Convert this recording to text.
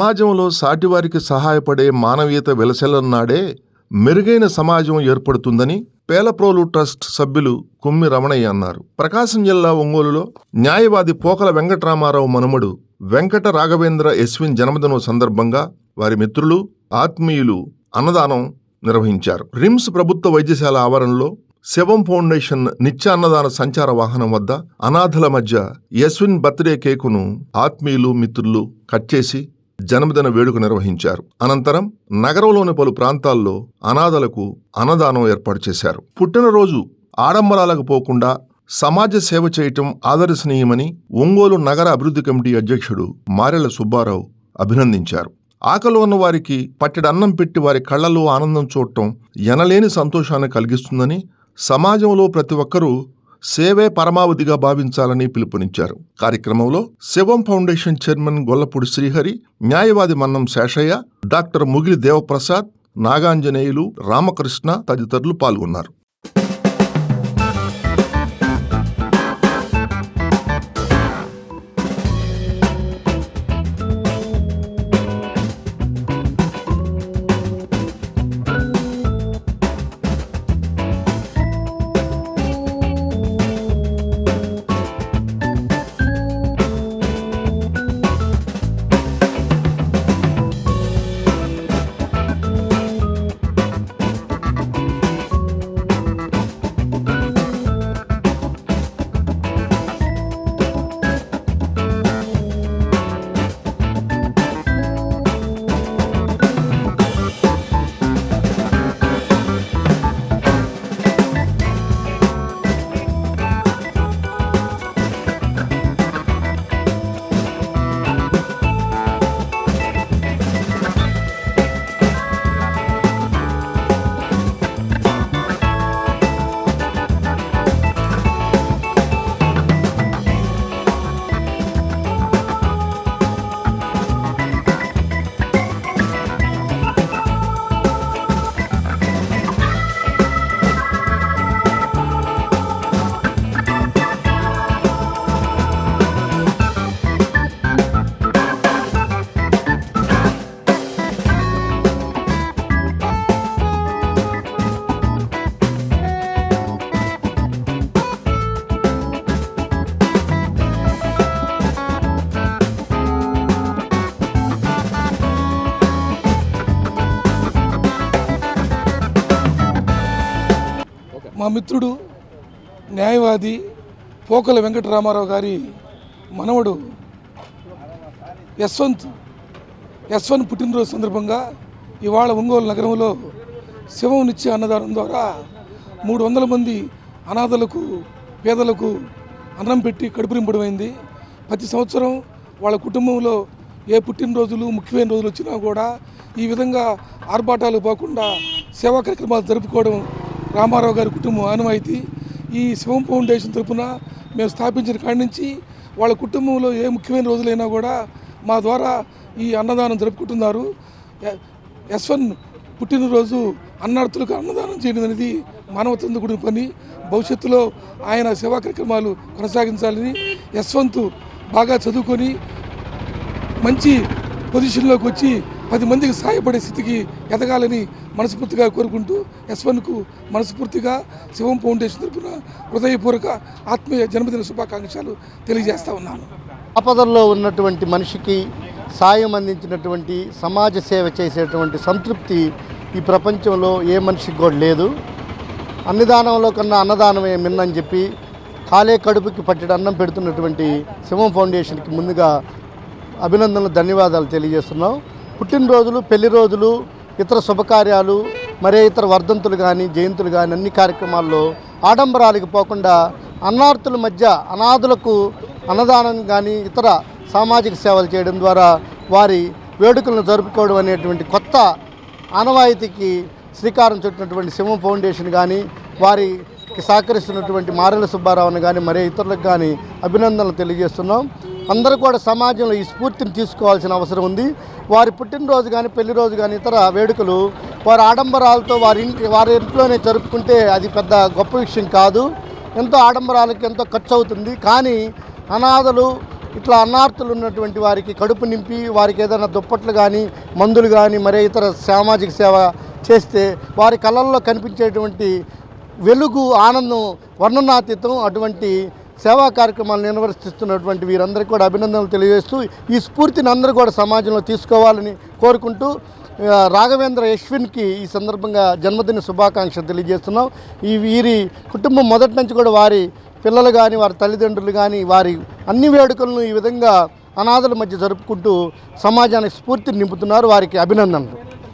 సమాజంలో సాటివారికి సహాయపడే మానవీయత వెలసెలన్నాడే మెరుగైన సమాజం ఏర్పడుతుందని పేలప్రోలు ట్రస్ట్ సభ్యులు కుమ్మి రమణయ్య అన్నారు. ప్రకాశం జిల్లా ఒంగోలులో న్యాయవాది పోకల వెంకటరామారావు మనుమడు వెంకట రాఘవేంద్ర ఎస్విన్ జన్మదినం సందర్భంగా వారి మిత్రులు ఆత్మీయులు అన్నదానం నిర్వహించారు. రిమ్స్ ప్రభుత్వ వైద్యశాల ఆవరణలో శివం ఫౌండేషన్ నిత్య అన్నదాన సంచార వాహనం వద్ద అనాథల మధ్య యశ్విన్ బర్త్డే కేకును ఆత్మీయులు మిత్రులు కట్ చేసి జన్మదిన వేడుక నిర్వహించారు. అనంతరం నగరంలోని పలు ప్రాంతాల్లో అనాథలకు అన్నదానం ఏర్పాటు చేశారు. పుట్టినరోజు ఆడంబరాలకు పోకుండా సమాజ సేవ చేయటం ఆదర్శనీయమని ఒంగోలు నగర అభివృద్ధి కమిటీ అధ్యక్షుడు మారెళ్ళ సుబ్బారావు అభినందించారు. ఆకలి ఉన్న వారికి పట్టెడన్నం పెట్టి వారి కళ్ళలో ఆనందం చూడటం ఎనలేని సంతోషాన్ని కలిగిస్తుందని సమాజంలో ప్రతి ఒక్కరూ సేవే పరమావధిగా భావించాలని పిలుపునిచ్చారు. కార్యక్రమంలో శివం ఫౌండేషన్ చైర్మన్ గొల్లపూడి శ్రీహరి న్యాయవాది మన్నం శేషయ్య డాక్టర్ ముగిలి దేవప్రసాద్ నాగాంజనేయులు రామకృష్ణ తదితరులు పాల్గొన్నారు. మిత్రుడు న్యాయవాది పోకల వెంకటరామారావు గారి మనవడు యశ్వంత్. యశ్వంత్ పుట్టినరోజు సందర్భంగా ఇవాళ ఒంగోలు నగరంలో శివం నిత్య అన్నదానం ద్వారా మూడు వందల మంది అనాథలకు పేదలకు అన్నం పెట్టి కడుపు నింపడమైంది. ప్రతి సంవత్సరం వాళ్ళ కుటుంబంలో ఏ పుట్టినరోజులు ముఖ్యమైన రోజులు వచ్చినా కూడా ఈ విధంగా ఆర్భాటాలు పోకుండా సేవా కార్యక్రమాలు జరుపుకోవడం రామారావు గారి కుటుంబం ఆనవాయితీ ఈ శివం ఫౌండేషన్ తరఫున మేము స్థాపించిన కాడి నుంచి వాళ్ళ కుటుంబంలో ఏ ముఖ్యమైన రోజులైనా కూడా మా ద్వారా ఈ అన్నదానం జరుపుకుంటున్నారు. యశ్వన్ పుట్టినరోజు అన్నార్థులకు అన్నదానం చేయడం అనేది మానవతంతో కూడిన పని. భవిష్యత్తులో ఆయన సేవా కార్యక్రమాలు కొనసాగించాలని యశ్వంత్ బాగా చదువుకొని మంచి పొజిషన్లోకి వచ్చి పది మందికి సాయపడే స్థితికి ఎదగాలని మనస్ఫూర్తిగా కోరుకుంటూ యశ్వన్కు మనస్ఫూర్తిగా శివం ఫౌండేషన్ తరఫున హృదయపూర్వక ఆత్మీయ జన్మదిన శుభాకాంక్షలు తెలియజేస్తా ఉన్నాను. ఆపదల్లో ఉన్నటువంటి మనిషికి సాయం అందించినటువంటి సమాజ సేవ చేసేటువంటి సంతృప్తి ఈ ప్రపంచంలో ఏ మనిషికి కూడా లేదు. అన్నదానంలో కన్నా అన్నదానమే మిన్నని చెప్పి కాలే కడుపుకి పట్టెడు అన్నం పెడుతున్నటువంటి శివం ఫౌండేషన్కి ముందుగా అభినందనలు ధన్యవాదాలు తెలియజేస్తున్నాం. పుట్టినరోజులు పెళ్ళి రోజులు ఇతర శుభకార్యాలు మరే ఇతర వర్ధంతులు కానీ జయంతులు కానీ అన్ని కార్యక్రమాల్లో ఆడంబరాలకు పోకుండా అన్నార్థుల మధ్య అనాథులకు అన్నదానం కానీ ఇతర సామాజిక సేవలు చేయడం ద్వారా వారి వేడుకలను జరుపుకోవడం అనేటువంటి కొత్త ఆనవాయితీకి శ్రీకారం చుట్టినటువంటి శివం ఫౌండేషన్ కానీ వారికి సహకరిస్తున్నటువంటి మారెల సుబ్బారావుని కానీ మరే ఇతరులకు కానీ అభినందనలు తెలియజేస్తున్నాం. అందరూ కూడా సమాజంలో ఈ స్ఫూర్తిని తీసుకోవాల్సిన అవసరం ఉంది. వారి పుట్టినరోజు కానీ పెళ్ళి రోజు కానీ ఇతర వేడుకలు వారి ఆడంబరాలతో వారి ఇంటి వారి ఇంట్లోనే జరుపుకుంటే అది పెద్ద గొప్ప విషయం కాదు. ఎంతో ఆడంబరాలకి ఎంతో ఖర్చు అవుతుంది కానీ అనాథలు ఇట్లా అన్నార్థులు ఉన్నటువంటి వారికి కడుపు నింపి వారికి ఏదైనా దుప్పట్లు కానీ మందులు కానీ మరే ఇతర సామాజిక సేవ చేస్తే వారి కళల్లో కనిపించేటువంటి వెలుగు ఆనందం వర్ణనాతీతం అటువంటి సేవా కార్యక్రమాలు నిర్వర్తిస్తున్నటువంటి వీరందరికీ కూడా అభినందనలు తెలియజేస్తూ ఈ స్ఫూర్తిని అందరూ కూడా సమాజంలో తీసుకోవాలని కోరుకుంటూ రాఘవేంద్ర యశ్విన్కి ఈ సందర్భంగా జన్మదిన శుభాకాంక్షలు తెలియజేస్తున్నాం. ఈ వీరి కుటుంబం మొదటి నుంచి కూడా వారి పిల్లలు కానీ వారి తల్లిదండ్రులు కానీ వారి అన్ని వేడుకలను ఈ విధంగా అనాథల మధ్య జరుపుకుంటూ సమాజానికి స్ఫూర్తిని నింపుతున్నారు. వారికి అభినందనలు.